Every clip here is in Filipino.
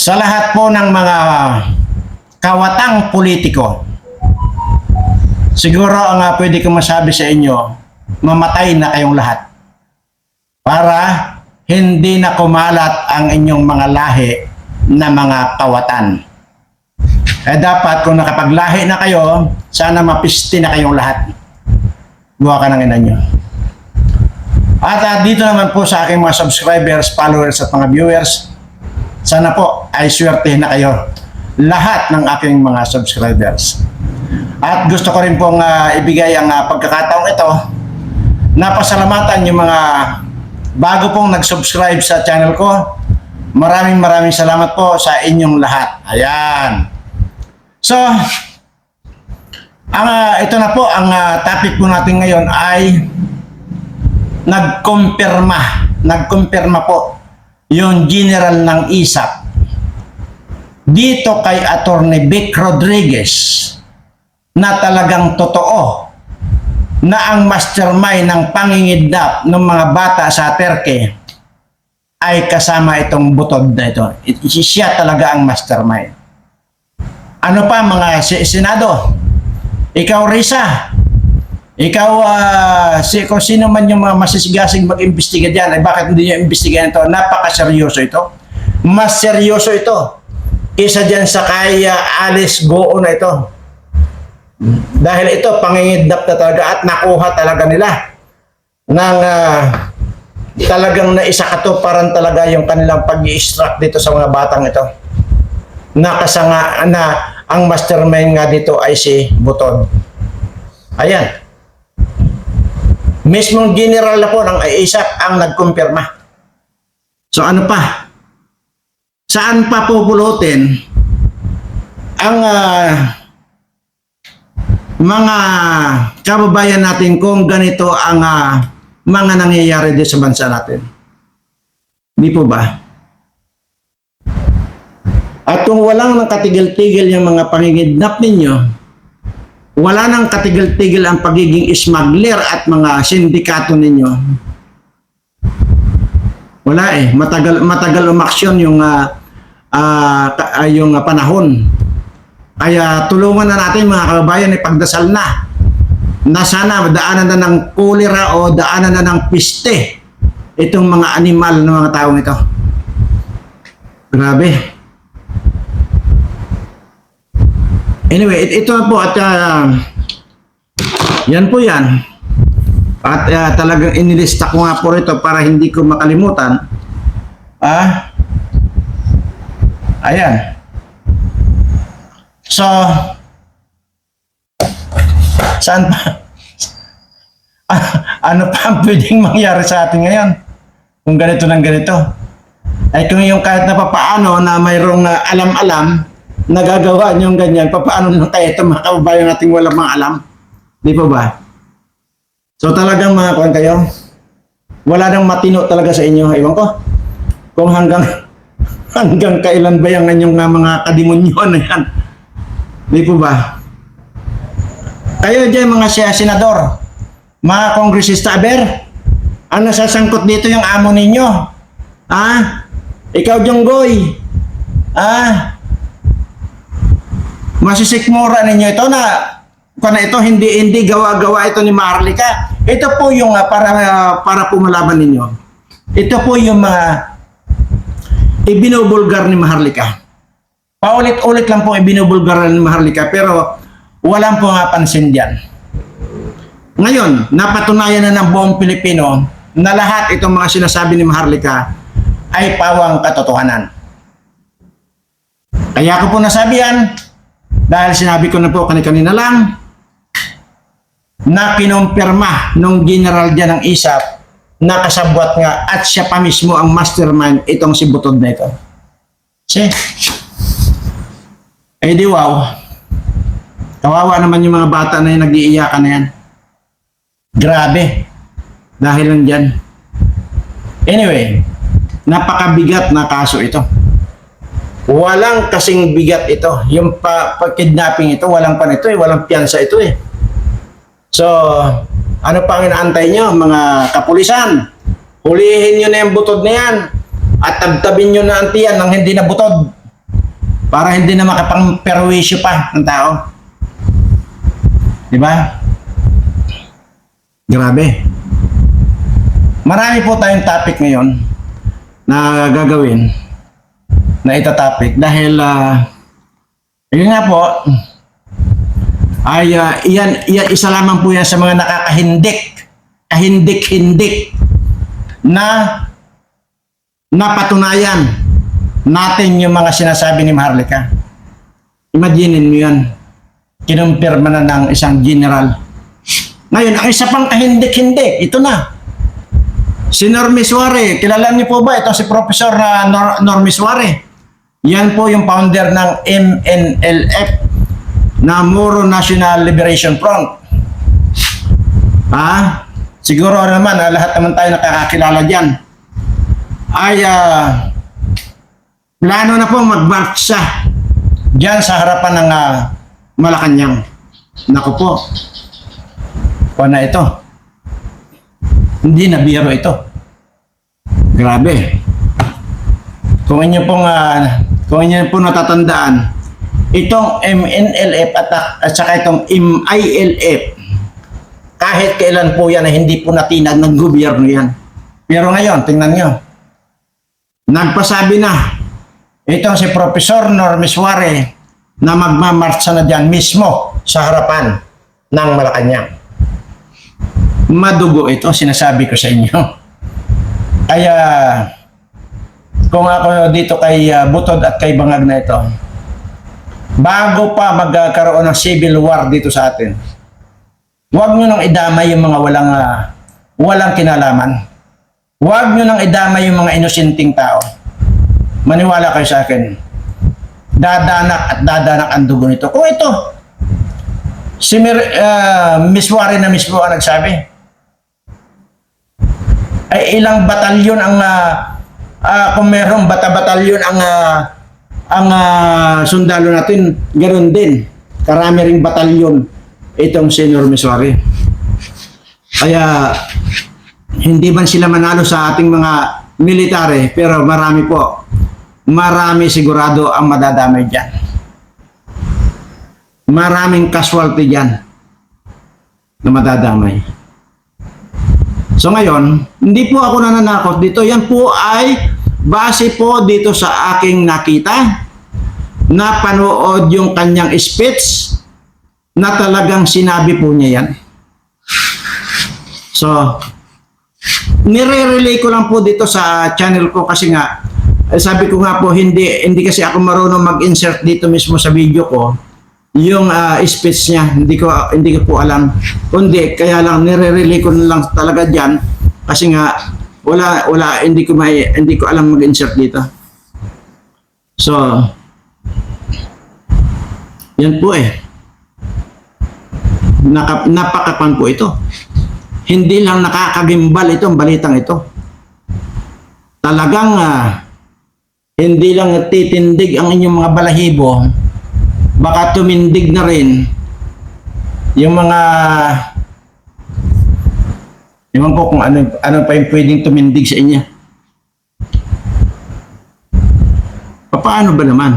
sa lahat po ng mga kawatang politiko, siguro ang uh, pwede ko masabi sa inyo, mamatay na kayong lahat. Para hindi na kumalat ang inyong mga lahi na mga kawatan. Eh dapat kung nakapaglahi na kayo, sana mapisti na kayong lahat. Buha ka ng ina nyo. At ah, dito naman po sa aking mga subscribers, followers at mga viewers, sana po ay swertehin na kayo lahat ng aking mga subscribers. At gusto ko rin pong ah, ibigay ang ah, pagkakataong ito na pasalamatan yung mga bago pong nag-subscribe sa channel ko. Maraming maraming salamat po sa inyong lahat. Ayan. So, ang ah, ito na po ang ah, topic po natin ngayon ay nagkumpirma, nagkumpirma po yung general ng ISAP dito kay Attorney Vic Rodriguez na talagang totoo na ang mastermind ng pangingidnap ng mga bata sa Turkey ay kasama itong butod na ito. It- Siya talaga ang mastermind. Ano pa mga senado? Ikaw Risa, ikaw, ah, si, kung sino man yung mga masisigasig mag-imbestiga dyan, ay bakit hindi nyo imbestigahan ito? Napakaseryoso ito. Mas seryoso ito. Kisa dyan sa kay ah, Alice Goo na ito. Dahil ito, pangingidnap na talaga at nakuha talaga nila ng ah, talagang naisakatuparan talaga yung kanilang pag extract dito sa mga batang ito. Nakasanga na ang mastermind nga dito ay si Butod. Ayan. Mismong general na po ng ISAP ang nagkumpirma. So ano pa? Saan pa pupulutin ang ah, mga kababayan natin kung ganito ang ah, mga nangyayari dito sa bansa natin? Di po ba? At kung walang nakatigil-tigil yung mga pangingidnap ninyo, wala nang katigil-tigil ang pagiging smuggler at mga sindikato ninyo. Wala eh, matagal matagal umaksyon yung ka- ah, yung ah, panahon. Kaya tulungan na natin mga kababayan ipagdasal na na sana daanan na ng kolera o daanan na ng piste itong mga animal ng mga taong ito. Grabe. Anyway, it- ito po at ah, yan po yan. At ah, talagang inilista ko nga po ito para hindi ko makalimutan. Ah, ayan. So, saan pa? ano pa ang pwedeng mangyari sa atin ngayon? Kung ganito ng ganito. Ay kung yung kahit na papaano na mayroong ah, alam-alam, nagagawa niyong ganyan, papaano na kaya ito mga kababayan nating walang mga alam? Di po ba? So talagang mga kuwan kayo, wala nang matino talaga sa inyo. Ewan ko, kung hanggang hanggang kailan ba yung inyong mga kadimonyo na yan? Di po ba? Kayo dyan mga siya senador, mga kongresista, aber, ano sasangkot dito yung amo ninyo? Ah? Ikaw, Jonggoy. Ah? Masisikmura ninyo ito na kung ito hindi hindi gawa-gawa ito ni Marlica. Ito po yung ah, para ah, para pumalaban ninyo. Ito po yung mga ibinubulgar ni Maharlika. Paulit-ulit lang po ibinubulgar ni Maharlika pero walang po nga pansin diyan. Ngayon, napatunayan na ng buong Pilipino na lahat itong mga sinasabi ni Maharlika ay pawang katotohanan. Kaya ko po nasabi yan dahil sinabi ko na po kanina lang na kinumpirma nung general dyan ng ISAP na kasabwat nga at siya pa mismo ang mastermind itong si Butod ito. Si? Eh di wow. Kawawa naman yung mga bata na yung nag-iiyakan na yan. Grabe. Dahil lang dyan. Anyway, napakabigat na kaso ito. Walang kasing bigat ito. Yung pa, pag-kidnapping ito, walang pa nito eh. Walang piyansa ito eh. So, ano pang inaantay nyo, mga kapulisan? Hulihin nyo na yung butod na yan. At tabtabin nyo na ang tiyan ng hindi na butod. Para hindi na makapang-perwisyo pa ng tao. Di ba? Grabe. Marami po tayong topic ngayon na gagawin na itatopic dahil ah yun nga po ay ah, iyan, iyan isa lamang po yan sa mga nakakahindik kahindik-hindik na napatunayan natin yung mga sinasabi ni Maharlika. Imaginin mo yan. Kinumpirma na ng isang general. Ngayon, ang isa pang kahindik-hindik, ito na. Si Normis Suare, kilala niyo po ba? Ito si Professor na Nor- Normis Suare. Yan po yung founder ng MNLF na Moro National Liberation Front. Ah, siguro naman, ah, lahat naman tayo nakakakilala dyan. Ay, ah, plano na po magmarcha dyan sa harapan ng ah, Malacanang. Naku po. O na ito. Hindi na biro ito. Grabe. Kung inyo pong, ah, kung inyo po natatandaan, itong MNLF at, at saka itong MILF, kahit kailan po yan na hindi po natinag ng gobyerno yan. Pero ngayon, tingnan nyo. Nagpasabi na itong si Professor Normis Suare na magmamarcha na dyan mismo sa harapan ng Malacanang. Madugo ito, sinasabi ko sa inyo. Kaya, kung ako dito kay ah, Butod at kay Bangag na ito, bago pa magkaroon ng civil war dito sa atin, Huwag nyo nang idamay yung mga walang ah, walang kinalaman. Huwag nyo nang idamay yung mga inosenteng tao. Maniwala kayo sa akin. Dadanak at dadanak ang dugo nito. Kung ito, si Mir, ah, Miss Warren na mismo ang nagsabi, ay ilang batalyon ang ah, ah, kung merong bata-batalyon ang ah, ang ah, sundalo natin, ganoon din. Karami ring batalyon itong Senyor Miswari. Kaya hindi man sila manalo sa ating mga military, pero marami po, marami sigurado ang madadamay dyan. Maraming casualty dyan na madadamay. So ngayon, hindi po ako nananakot dito. Yan po ay base po dito sa aking nakita na panood yung kanyang speech na talagang sinabi po niya yan. So, nire-relay ko lang po dito sa channel ko kasi nga, eh, sabi ko nga po, hindi, hindi kasi ako marunong mag-insert dito mismo sa video ko yung ah, speech niya. Hindi ko, hindi ko po alam. Kundi, kaya lang nire-relay ko na lang talaga dyan kasi nga, wala, wala, hindi ko may, hindi ko alam mag-insert dito. So, yan po eh naka, napakapan po ito. Hindi lang nakakagimbal itong balitang ito. Talagang ah, hindi lang titindig ang inyong mga balahibo, baka tumindig na rin yung mga Ewan ko kung ano, ano pa yung pwedeng tumindig sa inyo. Paano ba naman?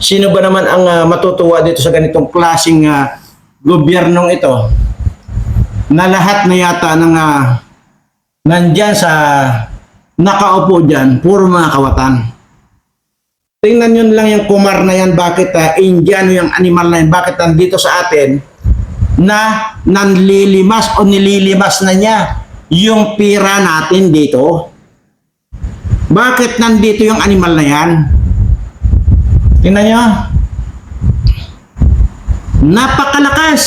Sino ba naman ang ah, matutuwa dito sa ganitong klaseng ah, gobyernong ito na lahat na yata ng uh, nandyan sa nakaupo dyan, puro mga kawatan. Tingnan nyo lang yung kumar na yan, bakit uh, Indiano yung animal na yan, bakit nandito sa atin na nanlilimas o nililimas na niya yung pira natin dito. Bakit nandito yung animal na yan? Tingnan nyo. Napakalakas.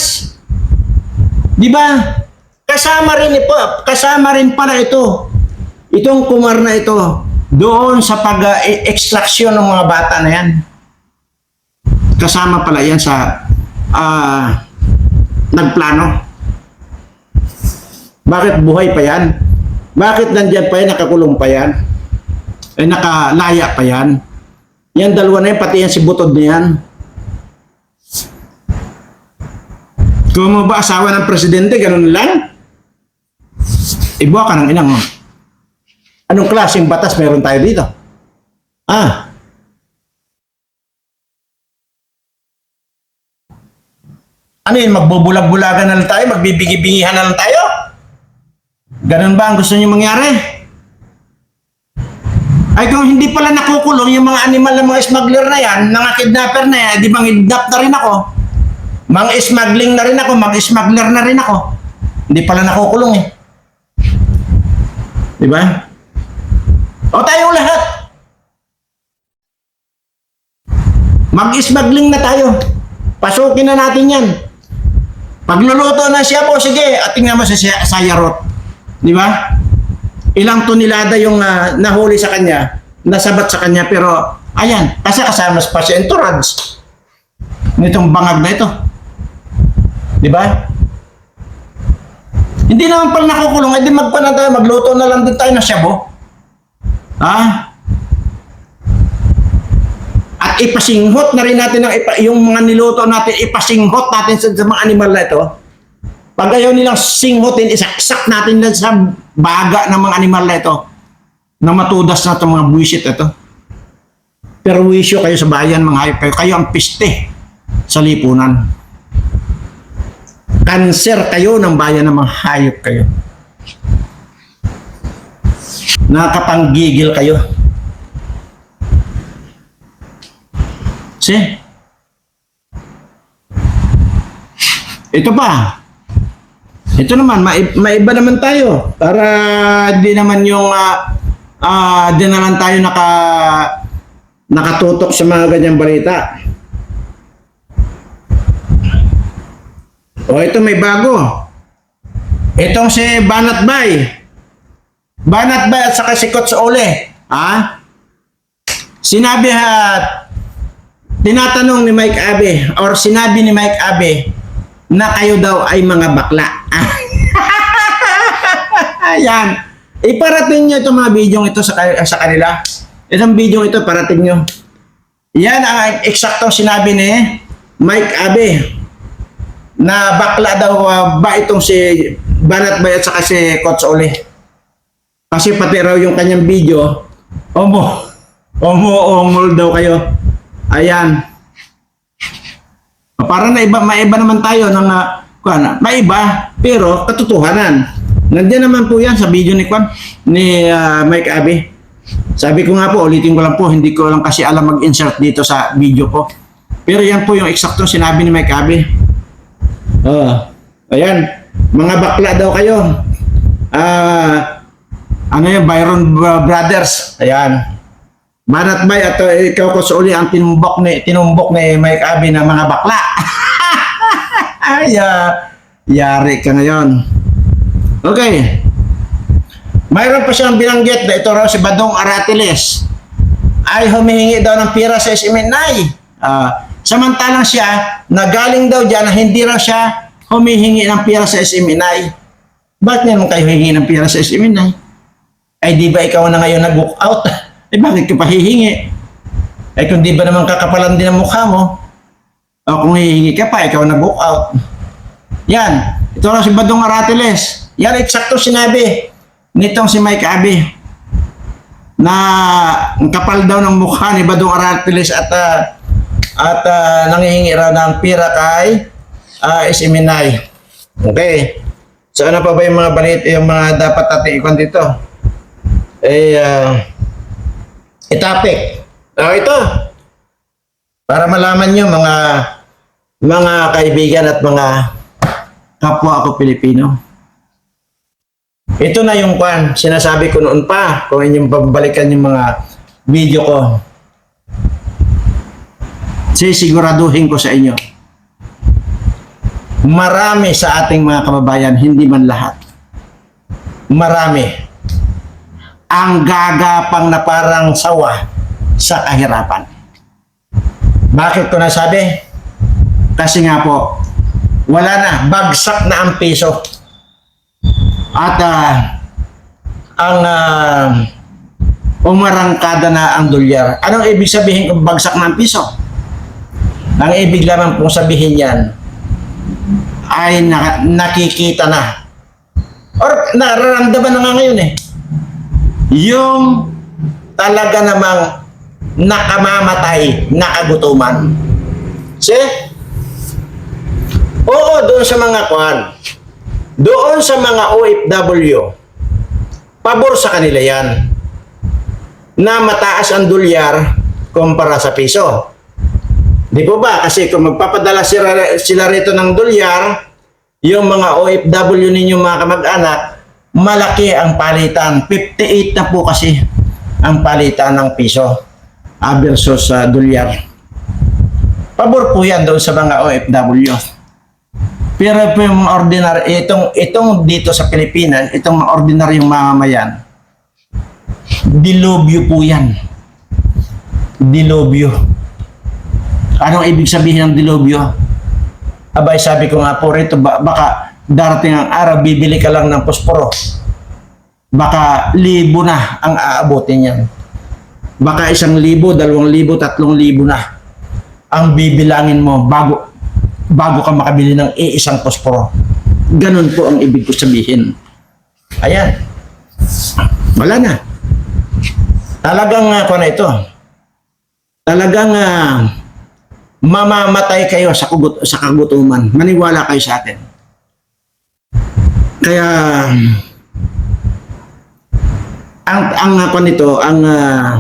'Di ba? Kasama rin ito, kasama rin pala ito. Itong kumar na ito doon sa pag-extraction ng mga bata na 'yan. Kasama pala 'yan sa ah nagplano. Bakit buhay pa 'yan? Bakit nandiyan pa 'yan, nakakulong pa 'yan? Eh nakalaya pa 'yan. Yan dalawa na yan, pati yan si Butod na yan. Kung mo ba asawa ng presidente, ganun lang? Ibuha ka ng inang. oh. Anong klaseng batas meron tayo dito? Ah, Ano yun, magbubulag-bulagan na lang tayo? Magbibingi-bingihan na lang tayo? Ganun ba ang gusto niyo mangyari? Ay kung hindi pala nakukulong yung mga animal ng mga smuggler na yan, mga kidnapper na yan, di bang kidnap na rin ako? Mga smuggling na rin ako, mga smuggler na rin ako. Hindi pala nakukulong eh. Di ba? O tayong lahat. Mag-smuggling na tayo. Pasukin na natin yan. Pagluluto na siya po, sige, at tingnan mo sa sayarot. Di ba? Ilang tonelada yung ah, nahuli sa kanya, nasabat sa kanya, pero ayan, kasi kasama pa siya entourage. Nitong bangag na ito. Di ba? Hindi naman pala nakukulong, edi magpa na tayo, magluto na lang din tayo ng shabu. Ha? At ipasinghot na rin natin ang ipa, yung mga niluto natin, ipasinghot natin sa, sa mga animal na ito. Pag ayaw nilang singhotin, isaksak natin lang sa baga ng mga animal na ito na matudas na itong mga buwisit ito. Pero wisyo kayo sa bayan, mga hayop kayo. Kayo ang piste sa lipunan. Kanser kayo ng bayan ng mga hayop kayo. Nakapanggigil kayo. See? Ito pa. Ito naman, mai- maiba naman tayo. Para di naman yung ah ah, di naman tayo naka nakatutok sa mga ganyang balita. O ito may bago. Itong si Banat Bay. Banat Bay at saka si Coach Ole. Ha? Sinabi at tinatanong ni Mike Abe or sinabi ni Mike Abe na kayo daw ay mga bakla. Ayan. Iparating nyo itong mga video ito sa, sa kanila. Itong video ito, parating nyo. Yan ang eksaktong sinabi ni Mike Abe na bakla daw uh, ba itong si Banat Bay at saka si Coach Ole. Kasi pati raw yung kanyang video, omo, omo, omol daw kayo. Ayan. Para na iba, maiba naman tayo ng uh, kuan, maiba, pero katotohanan. Nandiyan naman po yan sa video ni Kwan, ni ah, Mike Abe. Sabi ko nga po, ulitin ko lang po, hindi ko lang kasi alam mag-insert dito sa video ko. Pero yan po yung eksaktong sinabi ni Mike Abe. Oh, ayan, mga bakla daw kayo. Ah, ano yung Byron Bro- Brothers? Ayan. Banat Bay at uh, ikaw ko sa uli ang tinumbok ni tinumbok ni Mike Abe ng mga bakla. Ay, ah, yari ka ngayon. Okay. Mayroon pa siyang binanggit na ito raw si Badong Aratiles ay humihingi daw ng pira sa SMNI. Ah, samantalang siya, nagaling daw dyan na hindi raw siya humihingi ng pira sa SMNI. Bakit naman kayo hihingi ng pira sa SMNI? Ay di ba ikaw na ngayon nag-walk out? Eh bakit ka pa hihingi? Eh kung di ba naman kakapalan din ang mukha mo? O kung hihingi ka pa, ikaw nag-walk out. Yan. Ito na si Badong Aratiles. Yan, eksakto sinabi nitong si Mike Abe na ang kapal daw ng mukha ni Badong Aratiles at ah, at ah, nangihingi raw ng pira kay uh, Isiminay. Okay. So ano pa ba yung mga balit, yung mga dapat natin ikon dito? Eh, ah, itapik. Oh, ito. Para malaman nyo mga mga kaibigan at mga kapwa ako Pilipino. Ito na yung kwan, sinasabi ko noon pa, kung inyong babalikan yung mga video ko. Sisiguraduhin ko sa inyo. Marami sa ating mga kababayan, hindi man lahat. Marami ang gagapang na parang sawa sa kahirapan. Bakit ko nasabi? Kasi nga po, wala na, bagsak na ang piso. At ah, ang ah, umarangkada na ang dolyar. Anong ibig sabihin kung bagsak ang piso? Ang ibig lamang pong sabihin yan ay na- nakikita na. Or nararamdaman na nga ngayon eh yung talaga namang nakamamatay na kagutuman. See? Oo, doon sa mga kwan. Doon sa mga OFW, pabor sa kanila yan. Na mataas ang dolyar kumpara sa piso. Di po ba? Kasi kung magpapadala sila, sila rito ng dolyar, yung mga OFW ninyo mga kamag-anak, malaki ang palitan. 58 na po kasi ang palitan ng piso ah, versus sa dolyar. Pabor po yan doon sa mga OFW. Pero po yung ordinary, itong, itong dito sa Pilipinas, itong mga ordinaryong mamamayan, dilobyo po yan. Dilobyo. Anong ibig sabihin ng dilobyo? Abay, sabi ko nga po rito, ba- baka darating ang araw, bibili ka lang ng posporo. Baka libo na ang aabotin yan. Baka isang libo, dalawang libo, tatlong libo na ang bibilangin mo bago bago ka makabili ng iisang posporo. Ganun po ang ibig ko sabihin. Ayan. Wala na. Talagang uh, na ito. Talagang ah, mamamatay kayo sa, kugut sa kagutuman. Maniwala kayo sa atin. Kaya ang ang ako nito, ang ah,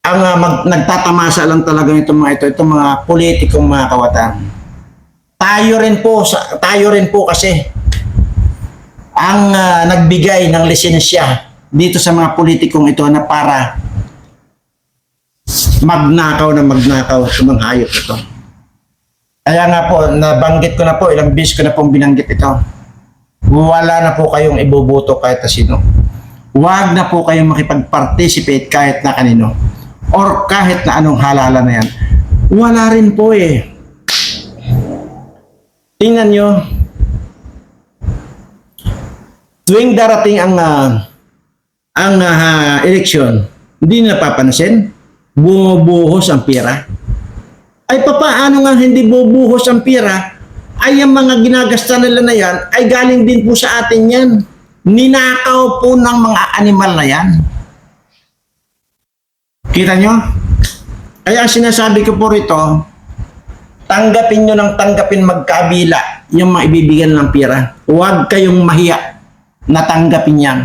ang ah, mag, nagtatamasa lang talaga itong mga ito, itong mga politikong mga kawatan. Tayo rin po, sa, tayo rin po kasi ang ah, nagbigay ng lisensya dito sa mga politikong ito na para magnakaw na magnakaw sa mga hayop ito. Kaya nga po, nabanggit ko na po, ilang bis ko na pong binanggit ito. Wala na po kayong iboboto kahit na sino. Huwag na po kayong makipag-participate kahit na kanino. Or kahit na anong halala na yan. Wala rin po eh. Tingnan nyo. Tuwing darating ang ah, ang ah, eleksyon, hindi nila papansin, bumubuhos ang pera. Ay papaano nga hindi bubuhos ang pera, ay ang mga ginagasta nila na yan, ay galing din po sa atin yan. Ninakaw po ng mga animal na yan. Kita nyo? Kaya sinasabi ko po rito, tanggapin nyo ng tanggapin magkabila yung mga ibibigyan ng pera. Huwag kayong mahiya na tanggapin yan.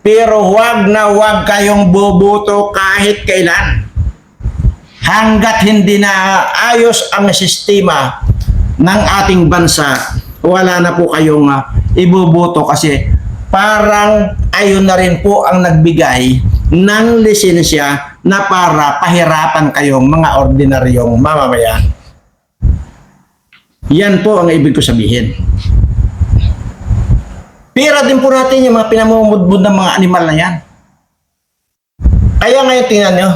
Pero huwag na huwag kayong boboto kahit kailan. Hanggat hindi na ayos ang sistema ng ating bansa, wala na po kayong uh, iboboto kasi parang ayun na rin po ang nagbigay ng lisensya na para pahirapan kayong mga ordinaryong mamamayan. Yan po ang ibig ko sabihin. Pira din po natin yung mga pinamumudbud ng mga animal na yan. Kaya ngayon tingnan nyo,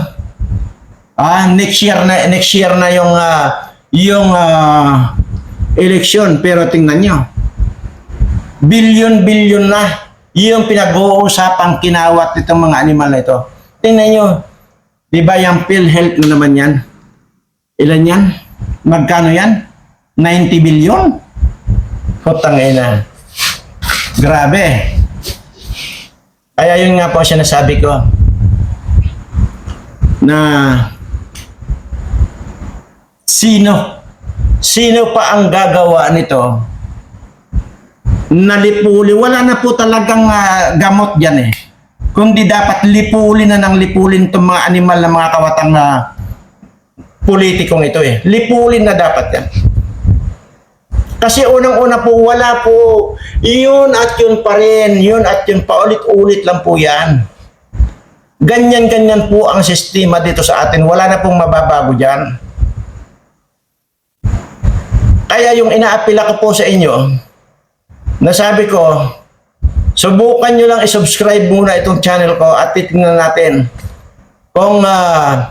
ah, next year na next year na yung ah, yung ah, election pero tingnan nyo, bilyon-bilyon na yung pinag-uusapang kinawat nitong mga animal na ito. Tingnan nyo, di ba yung PhilHealth na naman yan? Ilan yan? Magkano yan? 90 bilyon? Putang ina. Grabe. Kaya yun nga po sinasabi ko na sino sino pa ang gagawa nito na lipuli wala na po talagang ah, gamot diyan eh kundi dapat lipulin na ng lipulin itong mga animal na mga kawatang na politikong ito eh lipulin na dapat yan kasi unang-una po, wala po. Yun at yun pa rin. Yun at yun paulit-ulit lang po yan. Ganyan-ganyan po ang sistema dito sa atin. Wala na pong mababago dyan. Kaya yung inaapila ko po sa inyo, nasabi ko, subukan nyo lang i-subscribe muna itong channel ko at titingnan natin kung ah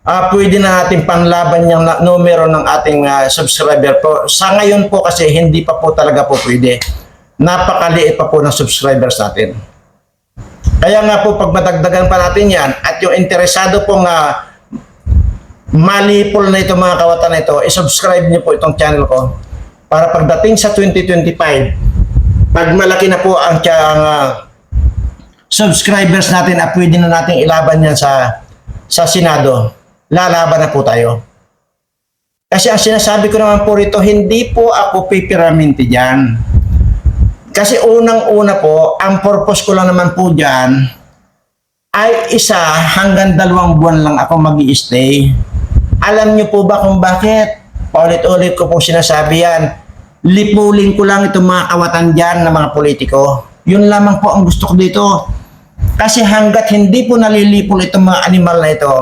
ah pwede na natin panlaban yung numero ng ating ah, subscriber po. Sa ngayon po kasi hindi pa po talaga po pwede. Napakaliit pa po ng subscribers natin. Kaya nga po pag madagdagan pa natin yan at yung interesado pong ah, malipol na ito mga kawatan na ito, i-subscribe niyo po itong channel ko para pagdating sa 2025, pag malaki na po ang, ang ah, subscribers natin at pwede na natin ilaban yan sa sa Senado, lalaban na po tayo. Kasi ang sinasabi ko naman po rito, hindi po ako pipiraminti dyan. Kasi unang-una po, ang purpose ko lang naman po dyan, ay isa hanggang dalawang buwan lang ako mag stay Alam niyo po ba kung bakit? Paulit-ulit ko po sinasabi yan. Lipulin ko lang itong mga kawatan dyan ng mga politiko. Yun lamang po ang gusto ko dito. Kasi hanggat hindi po nalilipol itong mga animal na ito,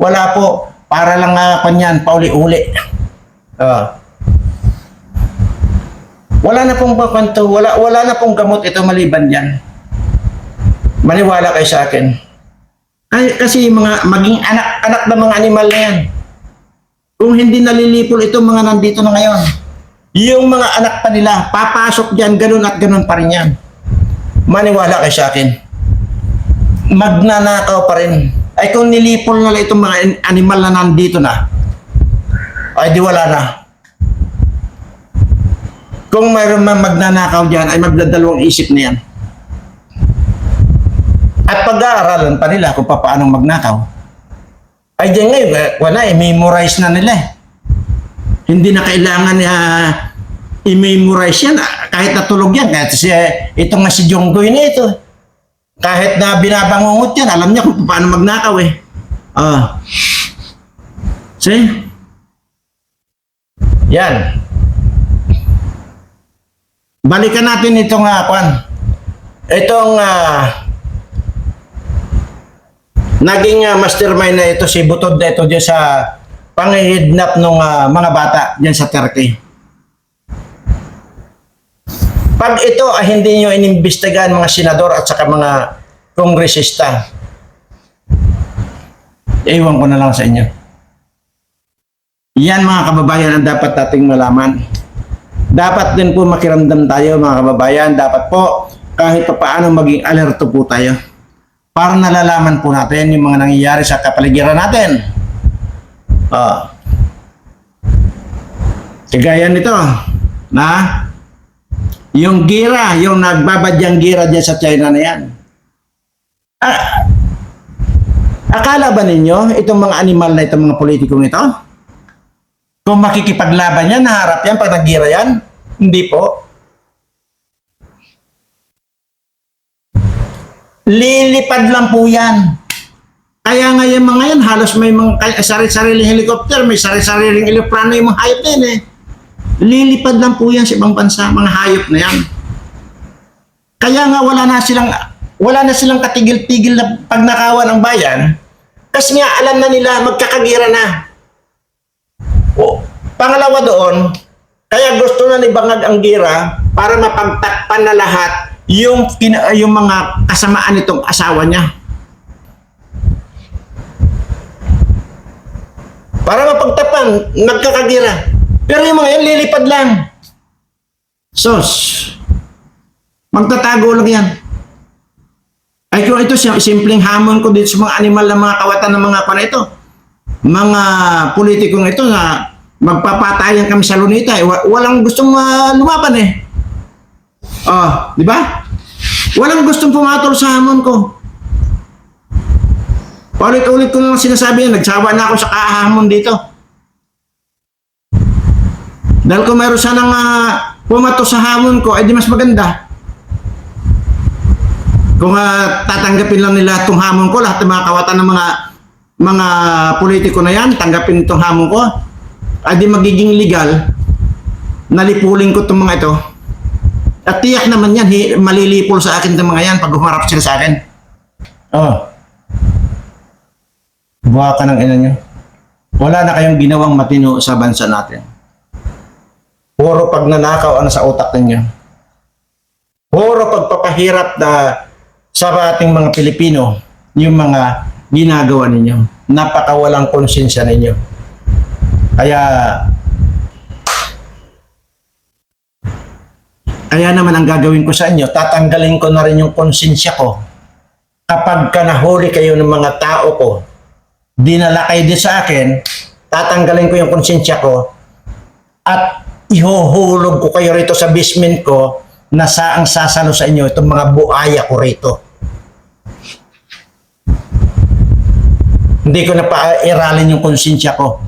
wala po, para lang nga kanyan, pauli-uli. Ah. wala na pong pakwento, wala, wala na pong gamot ito maliban yan. Maniwala kayo sa akin. Ay, kasi mga maging anak-anak ng mga animal na yan. Kung hindi nalilipol itong mga nandito na ngayon, yung mga anak pa nila, papasok dyan, ganun at ganun pa rin yan. Maniwala kayo sa akin. Magnanakaw pa rin. Ay kung nilipol na lang itong mga an- animal na nandito na, ay di wala na. Kung mayroon man magnanakaw dyan, ay magdadalawang isip na yan. At pag-aaralan pa nila kung paano magnakaw. Ay diyan ngayon, eh, wala, i-memorize na nila eh. Hindi na kailangan uh, i-memorize yan. ah, Kahit natulog yan. Kahit si, itong nga si Jonggoy na ito. Kahit na binabangungot yan, alam niya kung paano magnakaw eh. Ah. See? Yan. Balikan natin itong uh, kwan. Itong ah, naging ah, mastermind na ito si Butod na ito dyan sa pangihidnap ng mga bata dyan sa Turkey. Pag ito ay hindi nyo inimbestigahan mga senador at saka mga kongresista, iwan ko na lang sa inyo. Yan mga kababayan ang dapat nating malaman. Dapat din po makiramdam tayo mga kababayan. Dapat po kahit pa paano maging alerto po tayo para nalalaman po natin yung mga nangyayari sa kapaligiran natin. Ah. Kagaya nito, na yung gira, yung nagbabadyang gira dyan sa China na yan. Ah, akala ba ninyo, itong mga animal na itong mga politikong ito, kung makikipaglaban yan, naharap yan pag naggira yan? Hindi po. Lilipad lang po yan. Kaya nga mga yan, halos may mga kay- sarili-sariling helicopter, may sarili-sariling eroplano yung mga hayop na yan eh. Lilipad lang po yan sa ibang bansa, mga hayop na yan. Kaya nga wala na silang wala na silang katigil-tigil na pagnakawan ng bayan kasi nga alam na nila magkakagira na. O, pangalawa doon, kaya gusto na ni Bangag ang gira para mapagtakpan na lahat yung, kina- yung mga kasamaan nitong asawa niya. Para mapagtapan, nagkakagira. Pero yung mga yan, lilipad lang. Sos, magtatago lang yan. Ay kung ito simpleng hamon ko dito sa mga animal na mga kawatan ng mga pana ito. Mga politikong ito na magpapatayan kami sa lunita. Eh. Wa- Walang gustong ah, lumaban eh. Oh, di ba? Walang gustong pumatol sa hamon ko. Ulit-ulit ko lang sinasabi yan, nagsawa na ako sa kahamon dito. Dahil kung mayroon sanang uh, pumato sa hamon ko, ay di mas maganda. Kung ah, tatanggapin lang nila itong hamon ko, lahat ng mga kawatan ng mga mga politiko na yan, tanggapin itong hamon ko, ay di magiging legal, nalipulin ko itong mga ito. At tiyak naman yan, malilipol sa akin itong mga yan pag humarap sila sa akin. Oh. Buha ka ng ina nyo. Wala na kayong ginawang matino sa bansa natin. Puro pagnanakaw ang sa utak ninyo. Puro pagpapahirap na sa ating mga Pilipino yung mga ginagawa ninyo. Napakawalang konsensya ninyo. Kaya kaya naman ang gagawin ko sa inyo, tatanggalin ko na rin yung konsensya ko kapag ka nahuli kayo ng mga tao ko, dinala kayo din sa akin, tatanggalin ko yung konsensya ko at ihuhulog ko kayo rito sa basement ko na saang sasalo sa inyo itong mga buaya ko rito. Hindi ko na pairalin yung konsensya ko.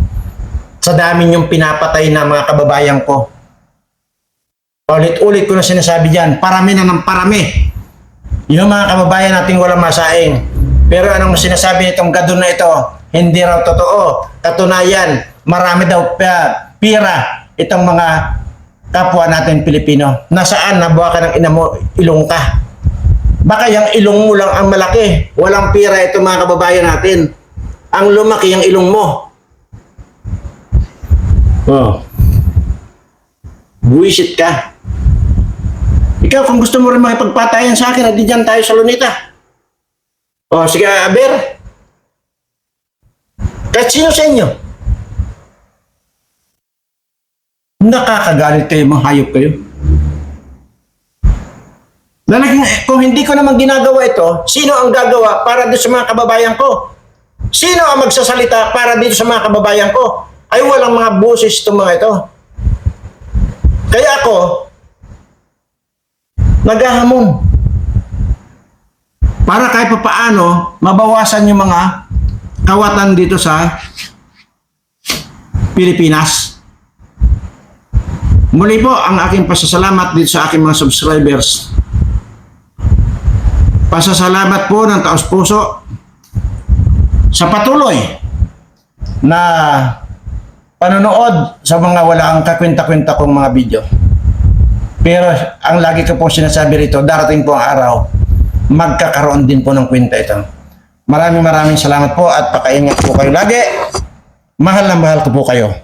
sa dami yung pinapatay na mga kababayan ko. Ulit-ulit ko na sinasabi dyan, parami na ng parami. Yung mga kababayan nating walang masaing. Pero anong sinasabi nitong gadon na ito? Hindi raw totoo. Katunayan, marami daw pira itong mga kapwa natin Pilipino. Nasaan? Nabuha ka ng ina mo, ilong ka. Baka yung ilong mo lang ang malaki. Walang pira ito mga kababayan natin. Ang lumaki yung ilong mo. Oh. Buwisit ka. Ikaw, kung gusto mo rin makipagpatayan sa akin, adi dyan tayo sa Lunita. O, sige, Aber. Kahit sino sa inyo. Nakakagalit kayo, mga hayop kayo. Lalaging, eh, kung hindi ko naman ginagawa ito, sino ang gagawa para doon sa mga kababayan ko? Sino ang magsasalita para dito sa mga kababayan ko? Ay walang mga boses itong mga ito. Kaya ako, naghahamon. Para kahit pa paano, mabawasan yung mga kawatan dito sa Pilipinas. Muli po ang aking pasasalamat dito sa aking mga subscribers. Pasasalamat po ng taos puso sa patuloy na panonood sa mga walang kakwenta-kwenta kong mga video. Pero ang lagi ko po sinasabi rito, darating po ang araw, magkakaroon din po ng kwenta ito. Maraming maraming salamat po at pakaingat po kayo lagi. Mahal na mahal ko po kayo.